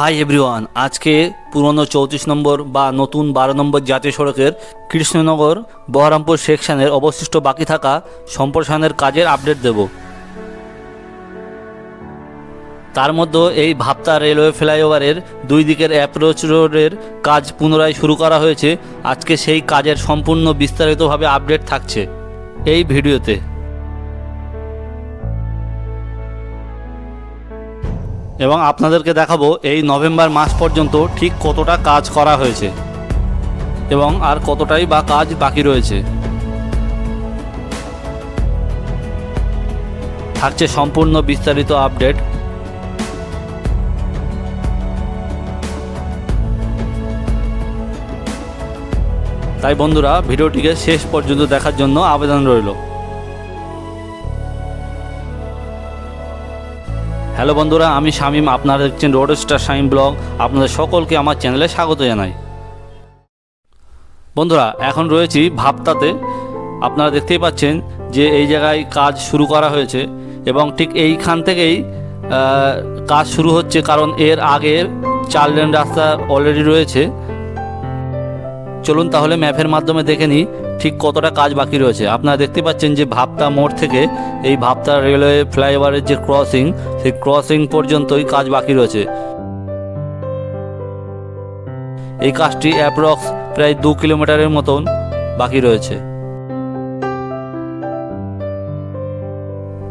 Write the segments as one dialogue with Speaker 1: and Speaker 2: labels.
Speaker 1: Hi everyone আজকে পুরনো চৌত্রিশ নম্বর বা নতুন বারো নম্বর জাতীয় সড়কের কৃষ্ণনগর বহরমপুর সেকশনের অবশিষ্ট বাকি থাকা সম্প্রসারণের কাজের আপডেট দেব। তার মধ্যে এই ভাপ্তা রেলওয়ে ফ্লাইওভারের দুই দিকের অ্যাপ্রোচ রোডের কাজ পুনরায় শুরু করা হয়েছে। আজকে সেই কাজের সম্পূর্ণ বিস্তারিতভাবে আপডেট থাকছে এই ভিডিওতে। এবং আপনাদেরকে দেখাবো এই নভেম্বর মাস পর্যন্ত ঠিক কতটা কাজ করা হয়েছে এবং আর কতটাই বা কাজ বাকি রয়েছে। থাকছে সম্পূর্ণ বিস্তারিত আপডেট। তাই বন্ধুরা, ভিডিওটিকে শেষ পর্যন্ত দেখার জন্য আবেদন রইল। হ্যালো বন্ধুরা, আমি শামীম, আপনারা দেখছেন রোড স্টার শামীম ব্লগ আপনাদের সকলকে আমার চ্যানেলে স্বাগত জানাই। বন্ধুরা, এখন রয়েছি ভাবতাতে। আপনারা দেখতেই পাচ্ছেন যে এই জায়গায় কাজ শুরু করা হয়েছে এবং ঠিক এইখান থেকেই কাজ শুরু হচ্ছে কারণ এর আগের চার লেন রাস্তা অলরেডি রয়েছে। চলুন তাহলে ম্যাপের মাধ্যমে দেখে নিই। ঠিক কতটা কাজ বাকি রয়েছে। আপনারা দেখতে পাচ্ছেন যে ভাবতা মোড় থেকে এই ভাবতা রেলওয়ে ফ্লাইওভারের যে ক্রসিং, সেই ক্রসিং পর্যন্তই কাজ বাকি রয়েছে। এই কাজটি অ্যাপ্রক্স প্রায় দু কিলোমিটারের মতন বাকি রয়েছে।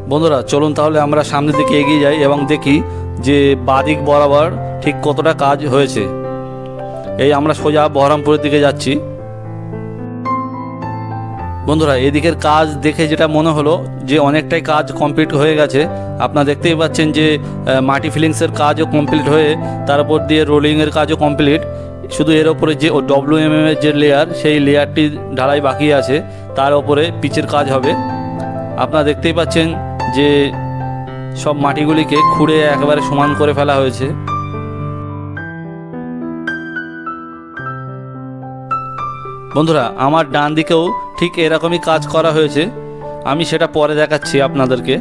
Speaker 1: বন্ধুরা, চলুন তাহলে আমরা সামনের দিকে এগিয়ে যাই এবং দেখি যে বাদিক বরাবর ঠিক কতটা কাজ হয়েছে। এই আমরা সোজা বহরমপুরের দিকে যাচ্ছি। বন্ধুরা, এদিকের কাজ দেখে যেটা মনে হলো যে অনেকটাই কাজ কমপ্লিট হয়ে গেছে। আপনারা দেখতেই পাচ্ছেন যে মাটি ফিলিংসের কাজও কমপ্লিট হয়ে, তার উপর দিয়ে রোলিংয়ের কাজও কমপ্লিট শুধু এর ওপরে যে ডব্লিউ এম এর যে লেয়ার সেই লেয়ারটি ঢালাই বাকি আছে, তার ওপরে পিচের কাজ হবে। আপনারা দেখতেই পাচ্ছেন যে, সব মাটিগুলিকে খুঁড়ে একেবারে সমান করে ফেলা হয়েছে। বন্ধুরা, আমার ডান দিকেও ঠিক এরকমই কাজ করা হয়েছে। আমি সেটা পরে দেখাচ্ছি আপনাদেরকে।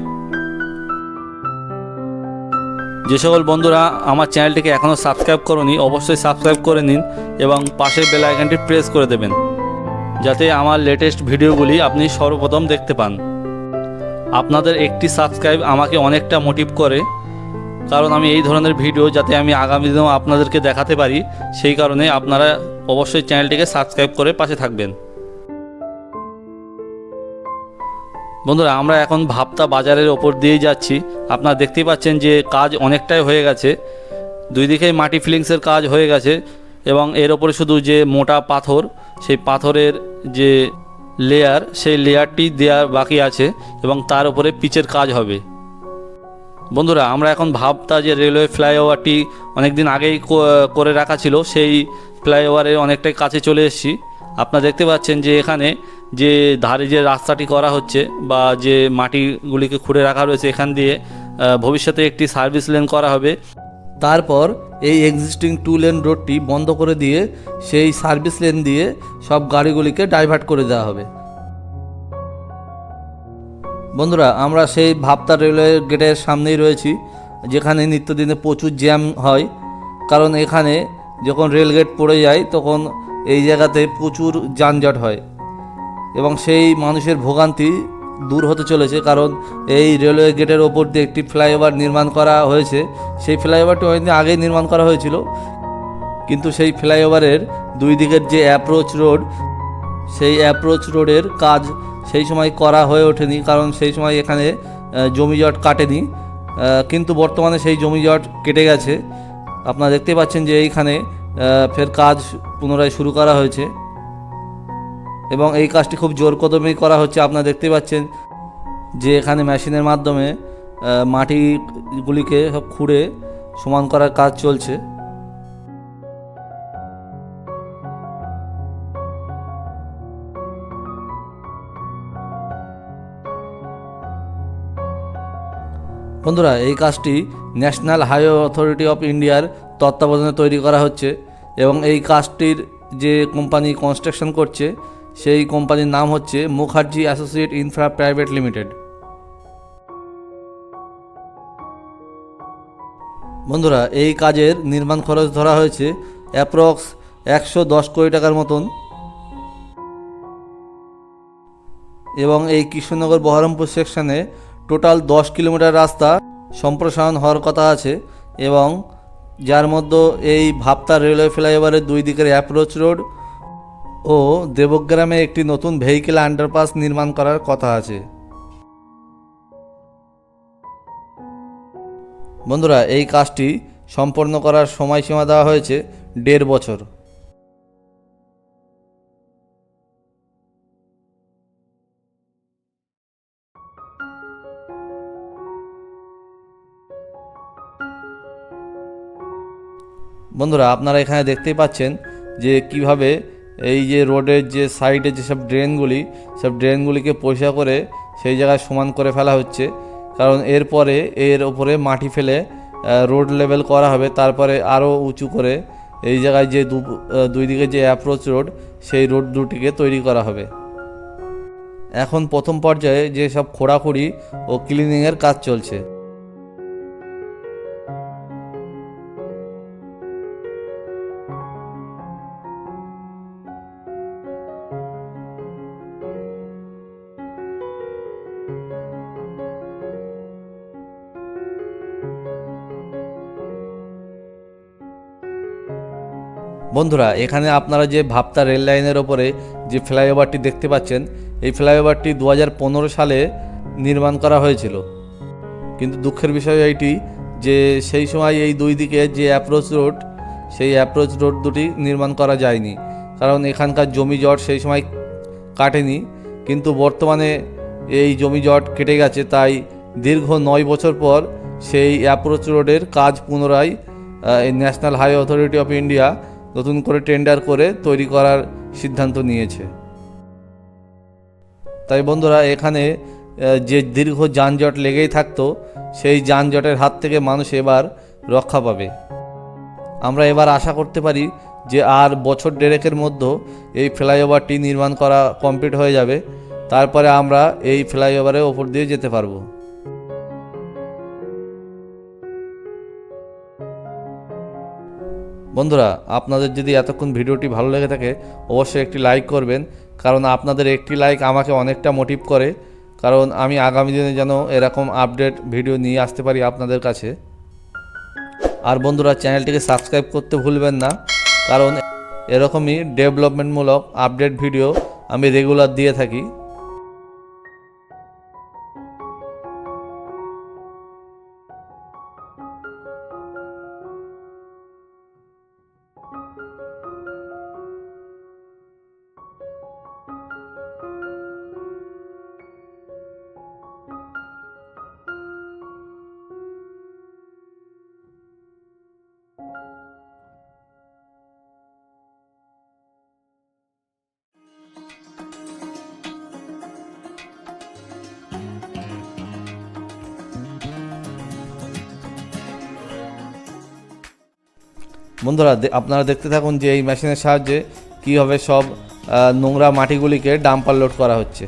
Speaker 1: যে সকল বন্ধুরা, আমার চ্যানেলটিকে এখনও সাবস্ক্রাইব করনি, অবশ্যই সাবস্ক্রাইব করে নিন এবং পাশের বেল আইকনটি প্রেস করে দেবেন, যাতে আমার লেটেস্ট ভিডিওগুলি আপনি সর্বপ্রথম দেখতে পান। আপনাদের একটি সাবস্ক্রাইব আমাকে অনেকটা মোটিভ করে কারণ আমি এই ধরনের ভিডিও যাতে আমি আগামী দিনেও আপনাদেরকে দেখাতে পারি, সেই কারণে আপনারা অবশ্যই চ্যানেলটিকে সাবস্ক্রাইব করে পাশে থাকবেন। বন্ধুরা, আমরা এখন ভাবতা বাজারের ওপর দিয়েই যাচ্ছি। আপনারা দেখতেই পাচ্ছেন যে কাজ অনেকটাই হয়ে গেছে। দুই দিকেই মাটি ফিলিংসের কাজ হয়ে গেছে এবং এর ওপরে শুধু যে মোটা পাথর, সেই পাথরের যে লেয়ার সেই লেয়ারটি দেওয়ার বাকি আছে এবং তার উপরে পিচের কাজ হবে। বন্ধুরা, আমরা এখন ভাবতা যে রেলওয়ে ফ্লাইওভারটি অনেক দিন আগেই করে রাখা ছিল, সেই ফ্লাইওভারের অনেকটাই কাছে চলে এসেছি। আপনারা দেখতে পাচ্ছেন যে এখানে যে ধারে যে রাস্তাটি করা হচ্ছে বা যে মাটিগুলিকে খুঁড়ে রাখা রয়েছে, এখান দিয়ে ভবিষ্যতে একটি সার্ভিস লেন করা হবে।
Speaker 2: তারপর এই এক্সিস্টিং টু লেন রোডটি বন্ধ করে দিয়ে, সেই সার্ভিস লেন দিয়ে সব গাড়িগুলিকে ডাইভার্ট করে দেওয়া হবে। বন্ধুরা, আমরা সেই ভাবতা রেলওয়ে গেটের সামনেই রয়েছি, যেখানে নিত্যদিনে প্রচুর জ্যাম হয়। কারণ এখানে যখন রেল গেট পড়ে যায়, তখন এই জায়গাতে প্রচুর যানজট হয়। এবং সেই মানুষের ভোগান্তি দূর হতে চলেছে, কারণ এই রেলওয়ে গেটের ওপর দিয়ে একটি ফ্লাইওভার নির্মাণ করা হয়েছে। সেই ফ্লাইওভারটি অনেকদিন আগেই নির্মাণ করা হয়েছিল। কিন্তু সেই ফ্লাইওভারের দুই দিকের যে অ্যাপ্রোচ রোড সেই অ্যাপ্রোচ রোডের কাজ সেই সময় করা হয়ে ওঠেনি কারণ সেই সময় এখানে আহ, জমিজট কাটেনি। কিন্তু বর্তমানে সেই জমিজট কেটে গেছে। আপনারা দেখতে পাচ্ছেন যে এইখানে ফের কাজ পুনরায় শুরু করা হয়েছে। এবং এই কাজটি খুব জোর কদমেই করা হচ্ছে। আপনারা দেখতে পাচ্ছেন যে এখানে মেশিনের মাধ্যমে মাটিগুলিকে সব খুঁড়ে সমান করার কাজ চলছে। বন্ধুরা, এই কাজটি ন্যাশনাল হাইওয়ে অথরিটি অফ ইন্ডিয়ার তত্ত্বাবধানে তৈরি করা হচ্ছে এবং এই কাজটির যে কোম্পানি কনস্ট্রাকশন করছে, সেই কোম্পানির নাম হচ্ছে Mukherjee associate infra private limited বন্ধুরা, এই কাজের নির্মাণ খরচ ধরা হয়েছে অ্যাপ্রক্স একশো দশ কোটি টাকার মতন। এবং এই কৃষ্ণনগর বহরমপুর সেকশনে টোটাল দশ কিলোমিটার রাস্তা সম্প্রসারণ হওয়ার কথা আছে এবং যার মধ্যে এই ভাপ্তা রেলওয়ে ফ্লাইওভারের দুই দিকের অ্যাপ্রোচ রোড ও দেবগ্রামে একটি নতুন ভেহিকেল আন্ডারপাস নির্মাণ করার কথা আছে। বন্ধুরা, এই কাজটি সম্পন্ন করার সময়সীমা দেওয়া হয়েছে দেড় বছর। বন্ধুরা, আপনারা এখানে দেখতেই পাচ্ছেন যে কীভাবে এই যে রোডের যে সাইডে যেসব ড্রেনগুলি, সব ড্রেনগুলিকে পরিষ্কার করে সেই জায়গায় সমান করে ফেলা হচ্ছে। কারণ এরপরে এর ওপরে মাটি ফেলে রোড লেভেল করা হবে, তারপরে আরও উঁচু করে এই জায়গায় যে দুই দিকে যে অ্যাপ্রোচ রোড সেই রোড দুটিকে তৈরি করা হবে। এখন প্রথম পর্যায়ে যে সব খোঁড়াখুড়ি ও ক্লিনিংয়ের কাজ চলছে। বন্ধুরা, এখানে আপনারা যে ভাপ্তা রেল লাইনের ওপরে যে ফ্লাইওভারটি দেখতে পাচ্ছেন, এই ফ্লাইওভারটি দু হাজার পনেরো সালে নির্মাণ করা হয়েছিল। কিন্তু দুঃখের বিষয় এইটি যে সেই সময় এই দুই দিকে যে অ্যাপ্রোচ রোড সেই অ্যাপ্রোচ রোড দুটি নির্মাণ করা যায়নি। কারণ এখানকার জমি জট সেই সময় কাটেনি, কিন্তু বর্তমানে এই জমি জট কেটে গেছে, তাই দীর্ঘ নয় বছর পর সেই অ্যাপ্রোচ রোডের কাজ পুনরায় national highway authority of India নতুন করে টেন্ডার করে তৈরি করার সিদ্ধান্ত নিয়েছে। তাই বন্ধুরা, এখানে যে দীর্ঘ যানজট লেগেই থাকতো, সেই যানজটের হাত থেকে মানুষ এবার রক্ষা পাবে। আমরা এবার আশা করতে পারি যে আর বছর দেড়েকের মধ্যে এই ফ্লাইওভারটি নির্মাণ করা কমপ্লিট হয়ে যাবে। তারপরে আমরা এই ফ্লাইওভারের ওপর দিয়ে যেতে পারব। বন্ধুরা, আপনাদের যদি এতক্ষণ ভিডিওটি ভালো লেগে থাকে, অবশ্যই একটি লাইক করবেন, কারণ আপনাদের একটি লাইক আমাকে অনেকটা মোটিভ করে, কারণ আমি আগামী দিনে যেন এরকম আপডেট ভিডিও নিয়ে আসতে পারি আপনাদের কাছে। আর বন্ধুরা, চ্যানেলটিকে সাবস্ক্রাইব করতে ভুলবেন না, কারণ এরকমই ডেভেলপমেন্টমূলক আপডেট ভিডিও আমি রেগুলার দিয়ে থাকি। বন্ধুরা আপনারা দেখতে থাকুন যে এই মেশিনের সাহায্যে কীভাবে সব নোংরা মাটিগুলিকে ডাম্পার লোড করা হচ্ছে।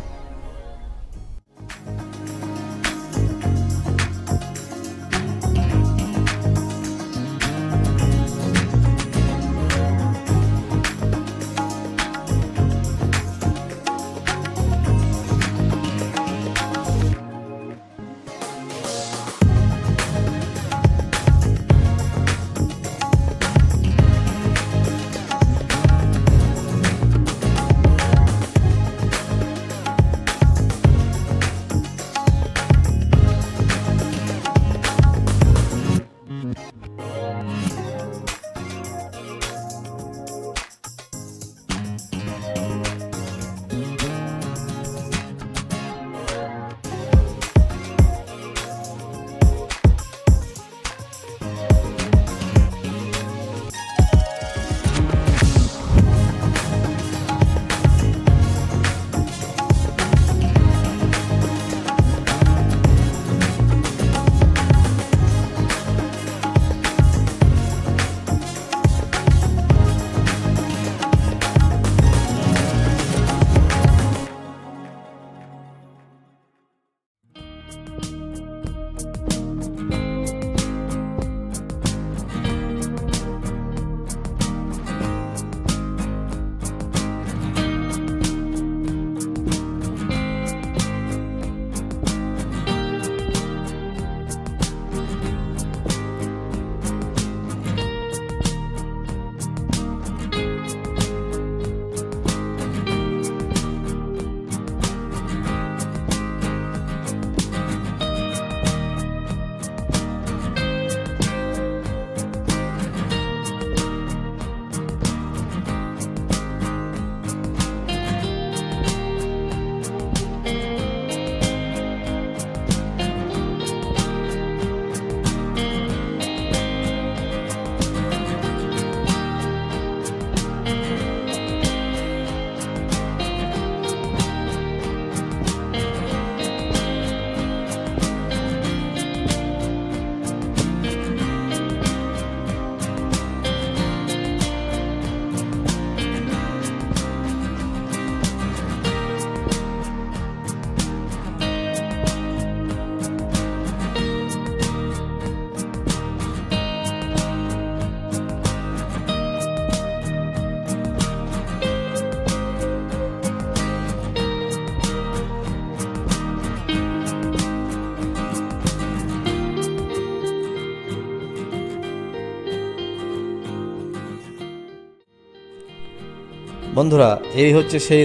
Speaker 2: বন্ধুরা, এই হচ্ছে সেই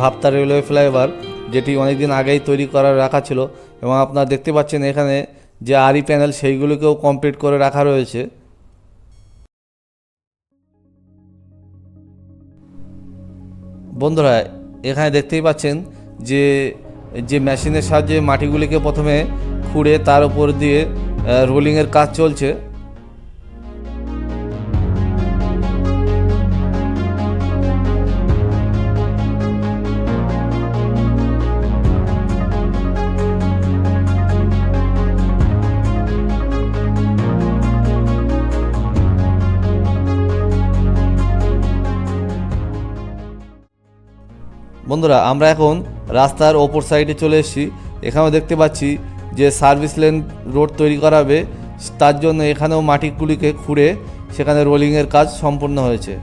Speaker 2: ভাবতা রেলওয়ে ফ্লাইওভার, যেটি অনেক দিন আগেই তৈরি করা রাখা ছিল এবং আপনারা দেখতে পাচ্ছেন এখানে যে আরি প্যানেল, সেইগুলোকেও কমপ্লিট করে রাখা রয়েছে। বন্ধুরা, এখানে দেখতেই পাচ্ছেন যে যে মেশিনের সাহায্যে মাটিগুলিকে প্রথমে খুঁড়ে তার উপর দিয়ে রোলিংয়ের কাজ চলছে। বন্ধুরা, আমরা এখন রাস্তার ওপর সাইডে চলে এসেছি। এখানেও দেখতে পাচ্ছি যে সার্ভিস লেন রোড তৈরি করাবে। তার জন্য এখানেও মাটিগুলিকে খুঁড়ে সেখানে রোলিংয়ের কাজ সম্পূর্ণ হয়েছে।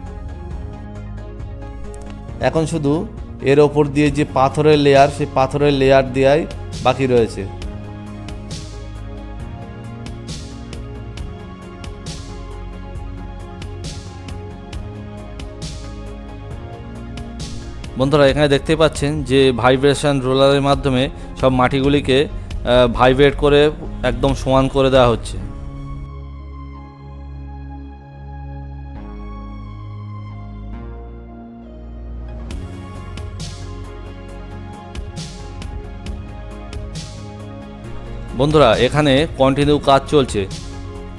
Speaker 2: এখন শুধু এর ওপর দিয়ে যে পাথরের লেয়ার সেই পাথরের লেয়ার দেওয়াই বাকি রয়েছে। বন্ধুরা, এখানে দেখতে পাচ্ছেন যে ভাইব্রেশন রোলারের মাধ্যমে সব মাটিগুলিকে ভাইব্রেট করে একদম সমান করে দেওয়া হচ্ছে। বন্ধুরা, এখানে কন্টিনিউ কাজ চলছে।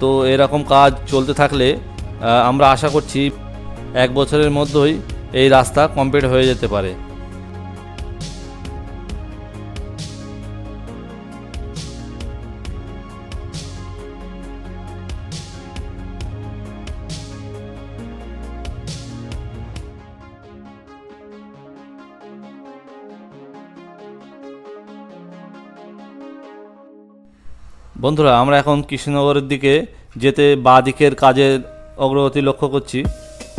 Speaker 2: তো এরকম কাজ চলতে থাকলে আমরা আশা করছি এক বছরের মধ্যেই এই রাস্তা কমপ্লিট হয়ে যেতে পারে। বন্ধুরা, আমরা এখন কৃষ্ণনগরের দিকে যেতে বাঁ দিকের কাজের অগ্রগতি লক্ষ্য করছি।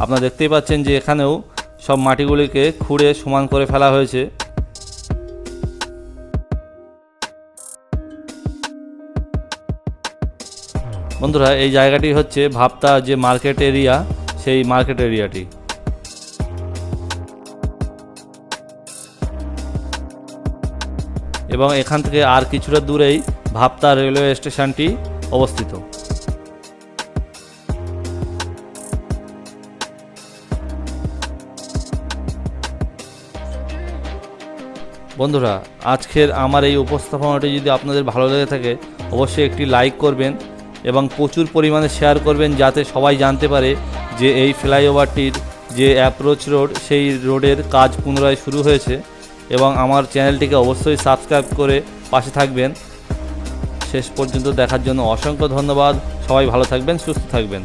Speaker 2: আপনারা দেখতেই পাচ্ছেন যে এখানেও সব মাটিগুলিকে খুঁড়ে সমান করে ফেলা হয়েছে। বন্ধুরা, এই জায়গাটি হচ্ছে ভাবতা যে মার্কেট এরিয়া, সেই মার্কেট এরিয়াটি। এবং এখান থেকে আর কিছুটা দূরেই ভাবতা রেলওয়ে স্টেশনটি অবস্থিত। বন্ধুরা, আজকের আমার এই উপস্থাপনাটি যদি আপনাদের ভালো লেগে থাকে, অবশ্যই একটি লাইক করবেন এবং প্রচুর পরিমাণে শেয়ার করবেন যাতে সবাই জানতে পারে যে এই ফ্লাইওভারটির যে অ্যাপ্রোচ রোড সেই রোডের কাজ পুনরায় শুরু হয়েছে এবং আমার চ্যানেলটিকে অবশ্যই সাবস্ক্রাইব করে পাশে থাকবেন। শেষ পর্যন্ত দেখার জন্য অসংখ্য ধন্যবাদ। সবাই ভালো থাকবেন, সুস্থ থাকবেন।